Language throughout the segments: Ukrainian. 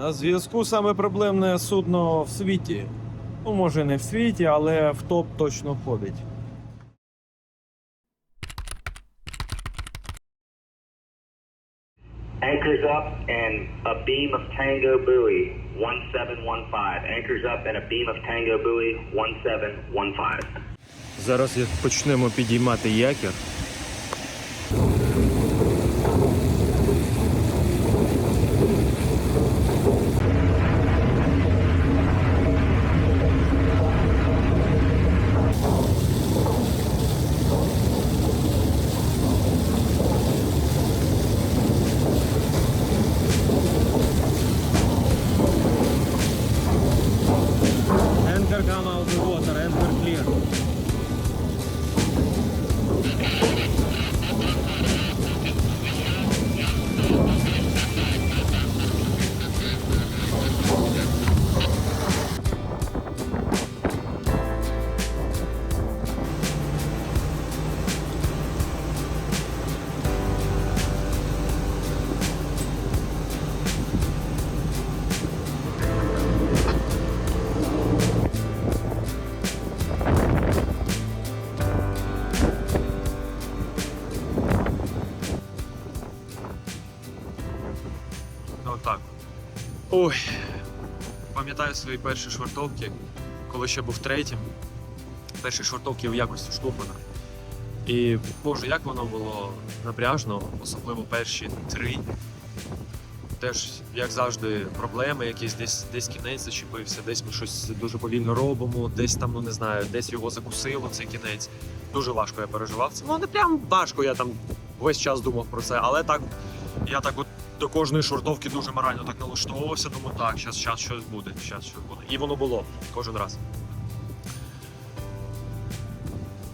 На зв'язку саме проблемне судно в світі. Ну, може, не в світі, але в топ точно входить. Anchors up and a beam of Tango buoy 1715. Anchors up and a beam of Tango buoy 1715. Зараз як почнемо підіймати якір. Ой. Пам'ятаю свої перші швартовки, коли ще був третім. Перші швартовки в якості штурмана. І боже, як воно було напряжно, особливо перші три. Теж, як завжди, проблеми, якісь десь десь кінець зачепився, десь ми щось дуже повільно робимо, десь там, ну не знаю, десь його закусило цей кінець. Дуже важко я переживав це. Ну не прям важко, я там весь час думав про це, але так я так от до кожної шортовки дуже морально так налаштовувався, думаю, так, зараз, зараз щось буде, зараз щось буде. І воно було кожен раз.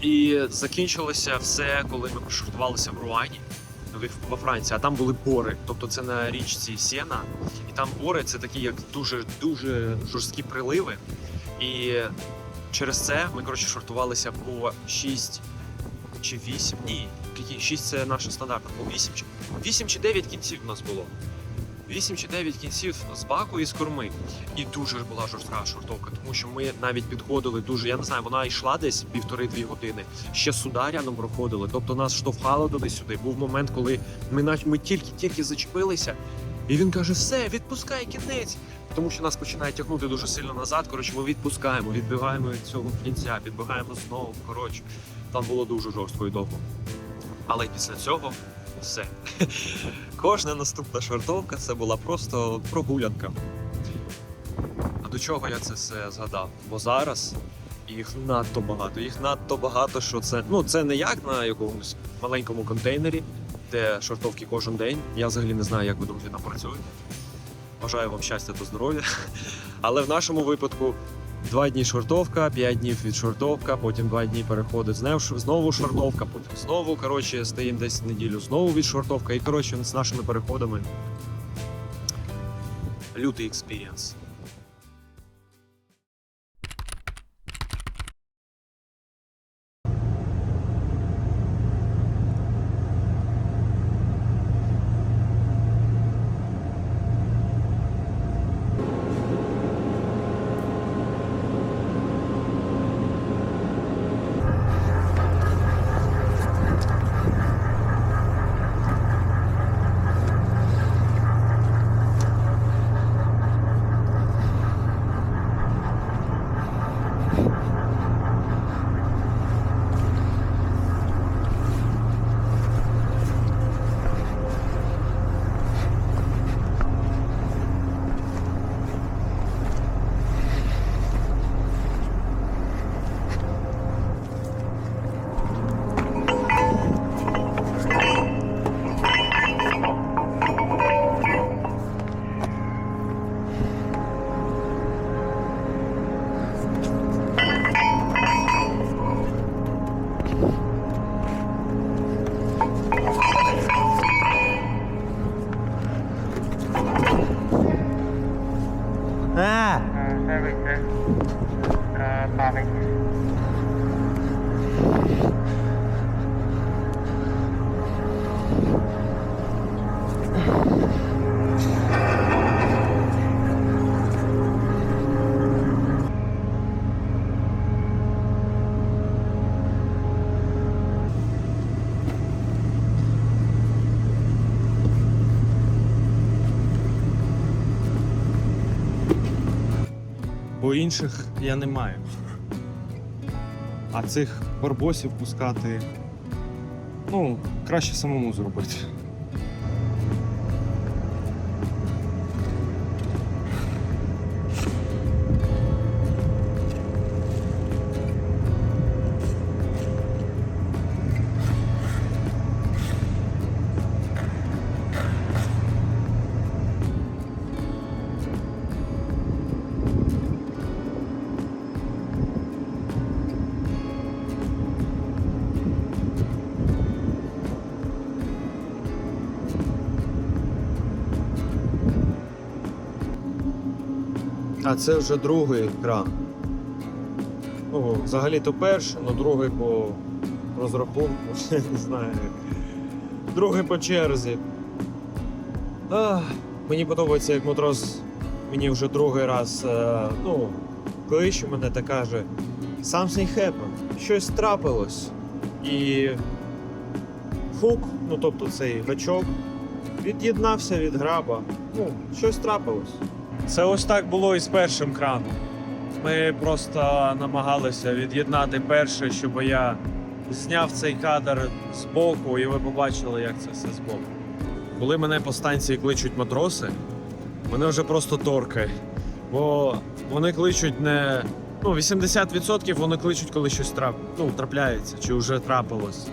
І закінчилося все, коли ми прошортувалися в Руані во Франції, а там були бори. Тобто це на річці Сєна. І там бори це такі як дуже дуже жорсткі приливи. І через це ми коротше шортувалися по 6 чи 8. Ні, які 6 це наша стандартна, по 8 чи 8 чи 9 кінців у нас було. 8 чи 9 кінців з баку і з корми. І дуже була жорстка шортовка, тому що ми навіть підходили дуже. Я не знаю, вона йшла десь півтори-дві години. Ще суда рядом проходили. Тобто нас штовхало туди-сюди. Був момент, коли ми ми тільки-тільки зачепилися, і він каже: все, відпускай кінець. Тому що нас починає тягнути дуже сильно назад. Коротше, ми відпускаємо, відбігаємо від цього кінця, підбігаємо знову. Коротше, там було дуже жорстко і довго. Але після цього все. Кожна наступна швартовка це була просто прогулянка. А до чого я це все згадав? Бо зараз їх надто багато. Їх надто багато, що це. Ну, це не як на якомусь маленькому контейнері, де шортовки кожен день. Я взагалі не знаю, як ви друзі там працюєте. Бажаю вам щастя та здоров'я. Але в нашому випадку два дні шортовка, п'ять днів відшортовка, потім два дні переходить знов- знову шортовка, потім знову коротше, стоїмо десь неділю, знову відшортовка. І коротше з нашими переходами. Лютий експірієнс. Бо інших я не маю. А цих барбосів пускати. Ну, краще самому зробити. А це вже другий кран. Ну, взагалі-то перший, але другий по розрахунку, не знаю. Другий по черзі. Ах, мені подобається, як матрос мені вже другий раз е, ну, кличе мене та каже: Something happened, щось трапилось. І хук, ну тобто цей гачок, від'єднався від граба. Ну, щось трапилось. Це ось так було і з першим краном. Ми просто намагалися від'єднати перше, щоб я зняв цей кадр з боку, і ви побачили, як це все з боку. Коли мене по станції кличуть матроси, мене вже просто торкає. Бо вони кличуть не. Ну, 80% вони кличуть, коли щось трап... ну, трапляється чи вже трапилось.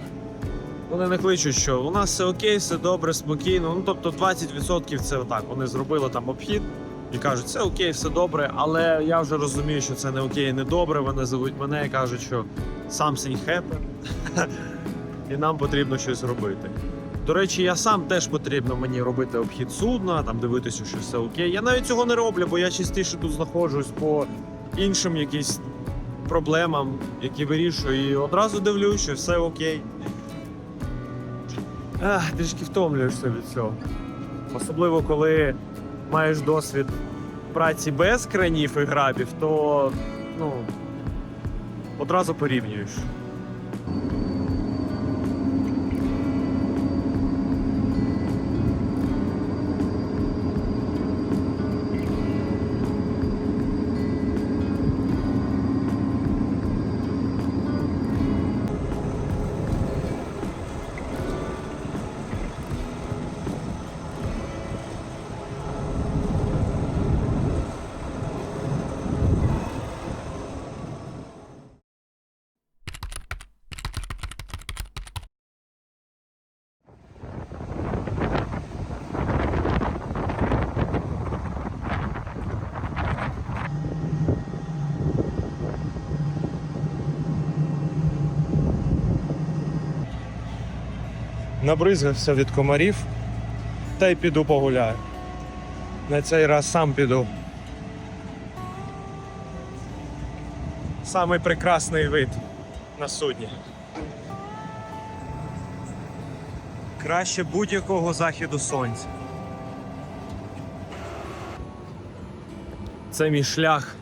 Вони не кличуть, що у нас все окей, все добре, спокійно. Ну тобто 20% це отак. Вони зробили там обхід і кажуть, все окей, все добре, але я вже розумію, що це не окей, не добре. Вони зовуть мене і кажуть, що something happened, і нам потрібно щось робити. До речі, я сам теж потрібно мені робити обхід судна, там дивитися, що все окей. Я навіть цього не роблю, бо я частіше тут знаходжусь по іншим якісь проблемам, які вирішую, і одразу дивлюсь, що все окей. Ах, трішки втомлюєшся від цього. Особливо, коли маєш досвід праці без кранів і грабів, то ну, одразу порівнюєш. Набризгався від комарів та й піду погуляю. На цей раз сам піду. Самий прекрасний вид на судні. Краще будь-якого західу сонця. Це мій шлях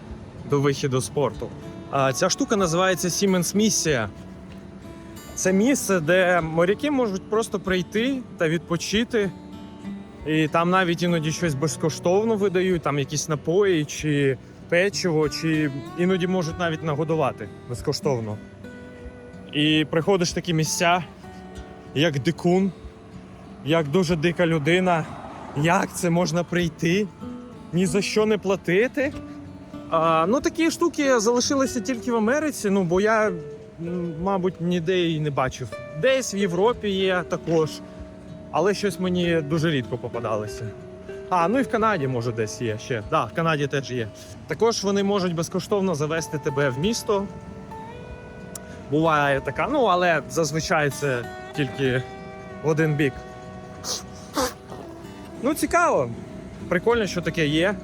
до вихіду з порту. А ця штука називається Siemens Місія. Це місце, де моряки можуть просто прийти та відпочити. І там навіть іноді щось безкоштовно видають, там якісь напої чи печиво, чи іноді можуть навіть нагодувати безкоштовно. І приходиш в такі місця, як дикун, як дуже дика людина. Як це можна прийти? Ні за що не платити. А, ну, такі штуки залишилися тільки в Америці, ну бо я, мабуть, ніде її не бачив. Десь в Європі є також, але щось мені дуже рідко попадалося. А, ну і в Канаді, може, десь є ще. Так, да, в Канаді теж є. Також вони можуть безкоштовно завести тебе в місто. Буває така, ну але зазвичай це тільки в один бік. Ну, цікаво. Прикольно, що таке є.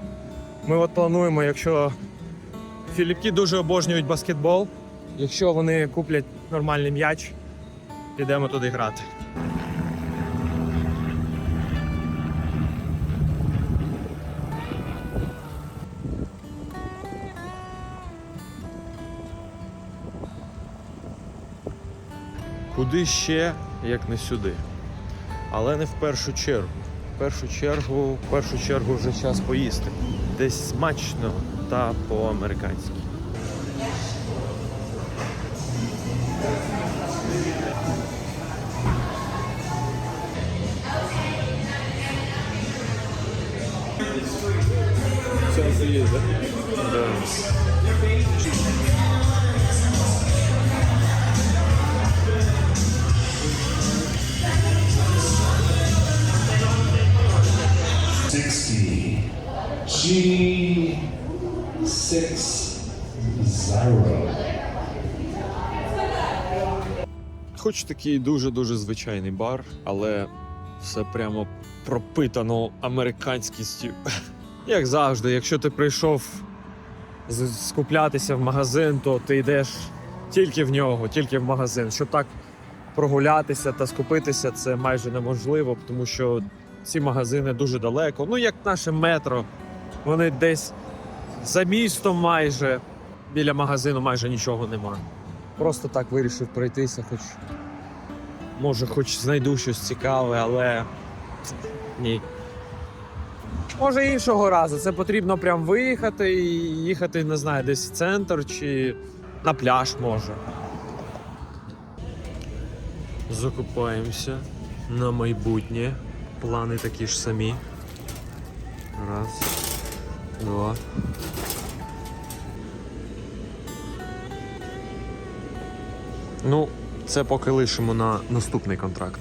Ми от плануємо, якщо філіпки дуже обожнюють баскетбол, якщо вони куплять нормальний м'яч, підемо туди грати. Куди ще, як не сюди. Але не в першу чергу. В першу чергу, в першу чергу вже час поїсти. Десь смачно, та по-американськи. Да. Sixty G six zero. Хоч такий дуже-дуже звичайний бар, але все прямо пропитано американськістю. Як завжди, якщо ти прийшов скуплятися в магазин, то ти йдеш тільки в нього, тільки в магазин. Щоб так прогулятися та скупитися, це майже неможливо, тому що ці магазини дуже далеко. Ну, як наше метро, вони десь за містом майже. Біля магазину майже нічого немає. Просто так вирішив пройтися, хоч може, хоч знайду щось цікаве, але ні. Може, іншого разу. Це потрібно прям виїхати і їхати, не знаю, десь в центр чи на пляж може. Закупаємося на майбутнє. Плани такі ж самі. Раз, два. Ну, це поки лишимо на наступний контракт.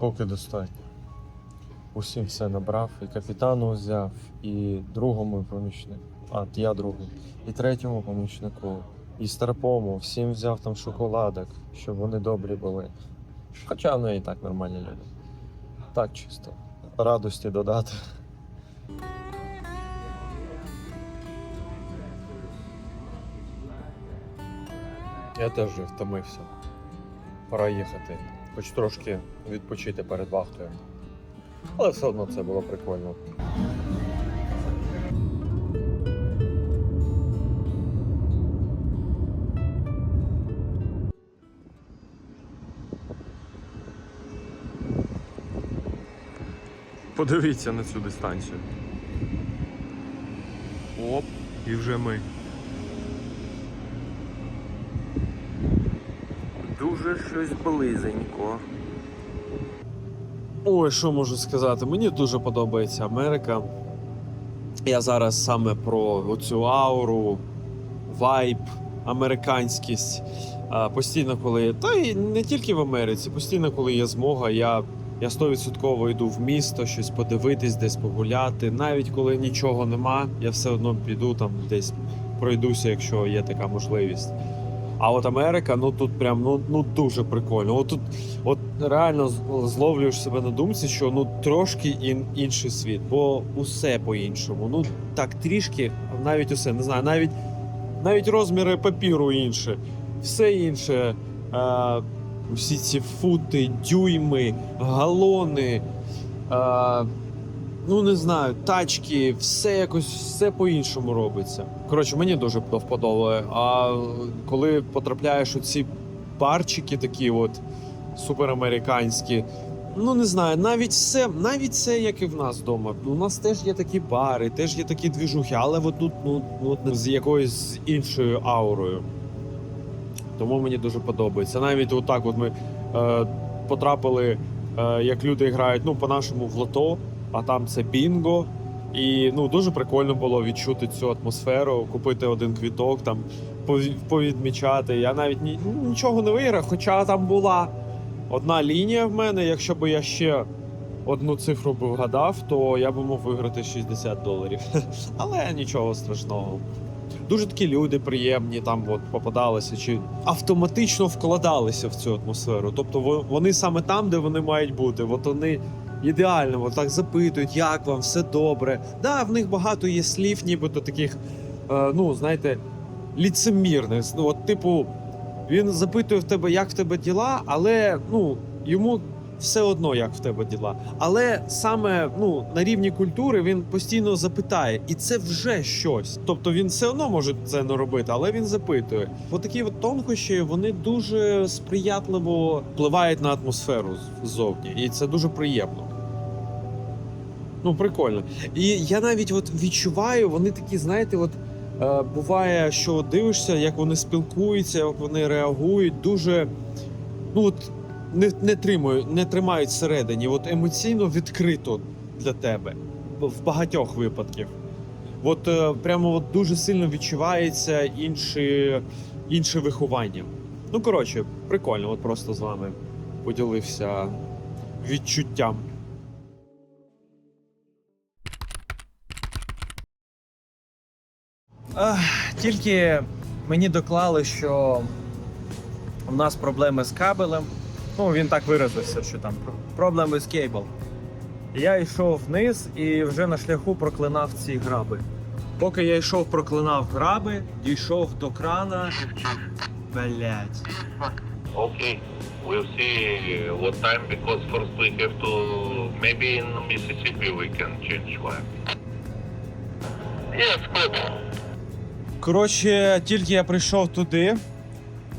Поки достатньо. Усім все набрав, і капітану взяв, і другому помічнику. А, я другий. І третьому помічнику, і старпому. Всім взяв там шоколадок, щоб вони добрі були. Хоча вони і так нормальні люди. Так чисто. Радості додати. Я теж втомився. Пора їхати. Хоч трошки відпочити перед вахтою. Але все одно це було прикольно. Подивіться на цю дистанцію. Оп, і вже ми. Дуже щось близенько. Ой, що можу сказати? Мені дуже подобається Америка. Я зараз саме про оцю ауру, вайб, американськість. Постійно, коли. Та й не тільки в Америці, постійно, коли є змога, я, я 100% йду в місто, щось подивитись, десь погуляти. Навіть коли нічого нема, я все одно піду там десь пройдуся, якщо є така можливість. А от Америка, ну тут прям ну, ну дуже прикольно. От тут от реально зловлюєш себе на думці, що ну трошки ін, інший світ, бо усе по-іншому. Ну так трішки, навіть усе не знаю, навіть навіть розміри папіру інші, все інше. Е, всі ці фути, дюйми, галони. Е, ну не знаю, тачки, все якось все по-іншому робиться. Коротше, мені дуже вподобає. А коли потрапляєш у ці барчики такі, от суперамериканські. Ну не знаю, навіть все, навіть це, як і в нас вдома. У нас теж є такі бари, теж є такі двіжухи, але от тут ну, от з якоюсь іншою аурою. Тому мені дуже подобається. Навіть отак, от ми е, потрапили, е, як люди грають, ну, по-нашому в лото, а там це бінго. І ну дуже прикольно було відчути цю атмосферу, купити один квіток, там пові- повідмічати. Я навіть ні, нічого не виграв, хоча там була одна лінія в мене. Якщо б я ще одну цифру б вгадав, то я б мог виграти 60 доларів. Але нічого страшного. Дуже такі люди приємні, там от попадалися, чи автоматично вкладалися в цю атмосферу. Тобто вони саме там, де вони мають бути. От вони ідеально от так запитують, як вам, все добре. Да, в них багато є слів, нібито таких, е, ну, знаєте, ліцемірних. Ну, от, типу, він запитує в тебе, як в тебе діла, але ну, йому все одно, як в тебе діла. Але саме ну, на рівні культури він постійно запитає, і це вже щось. Тобто він все одно може це не робити, але він запитує. От такі от тонкощі вони дуже сприятливо впливають на атмосферу ззовні, і це дуже приємно. Ну, прикольно. І я навіть от відчуваю, вони такі, знаєте, от е, буває, що дивишся, як вони спілкуються, як вони реагують, дуже ну от не, не тримають, не тримають всередині, от емоційно відкрито для тебе в багатьох випадках. От е, прямо от дуже сильно відчувається інше, інше виховання. Ну, коротше, прикольно, от просто з вами поділився відчуттям. Тільки мені доклали, що у нас проблеми з кабелем. Ну, він так виразився, що там проблеми з кейбл. Я йшов вниз і вже на шляху проклинав ці граби. Поки я йшов, проклинав граби, дійшов до крана. Блять. Okay, we'll see what time because first we have to maybe in Mississippi we can change wire. Yes, good. Коротше, тільки я прийшов туди,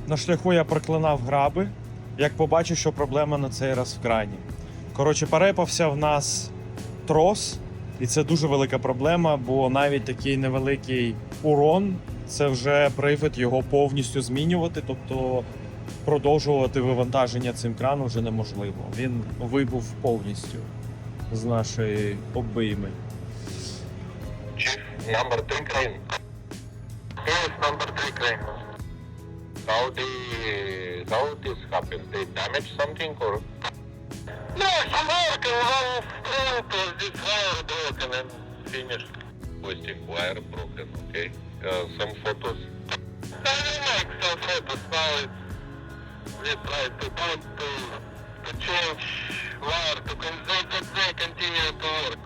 на шляху я проклинав граби, як побачив, що проблема на цей раз в крані. Коротше, перепався в нас трос, і це дуже велика проблема, бо навіть такий невеликий урон це вже привід його повністю змінювати, тобто продовжувати вивантаження цим краном вже неможливо. Він вибув повністю з нашої обійми. Number three crane. Yes, number three crane. How the how this happened? They damaged something or? No, some work one screw to this wire broken and finished. Plastic wire broken. Okay. Uh, some photos. I will make some photos now. It's, we try to do to to change wire to they, they, they continue to work.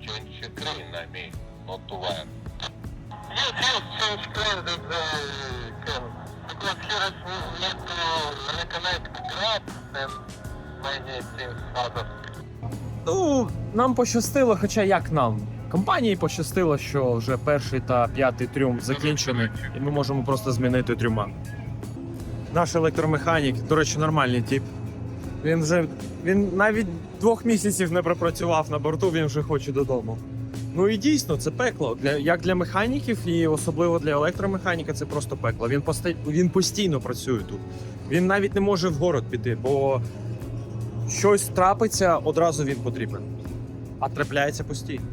Change the crane, I mean, not to wire. Can. Because here it need to reconnect grab and many things. Ну, нам пощастило, хоча як нам? Компанії пощастило, що вже перший та п'ятий трюм закінчені, і ми можемо просто змінити трюма. Наш електромеханік, до речі, нормальний тип. Він вже він навіть двох місяців не пропрацював на борту, він вже хоче додому. Ну і дійсно, це пекло. Для, як для механіків, і особливо для електромеханіка, це просто пекло. Він, пости, він постійно працює тут. Він навіть не може в город піти, бо щось трапиться, одразу він потрібен. А трапляється постійно.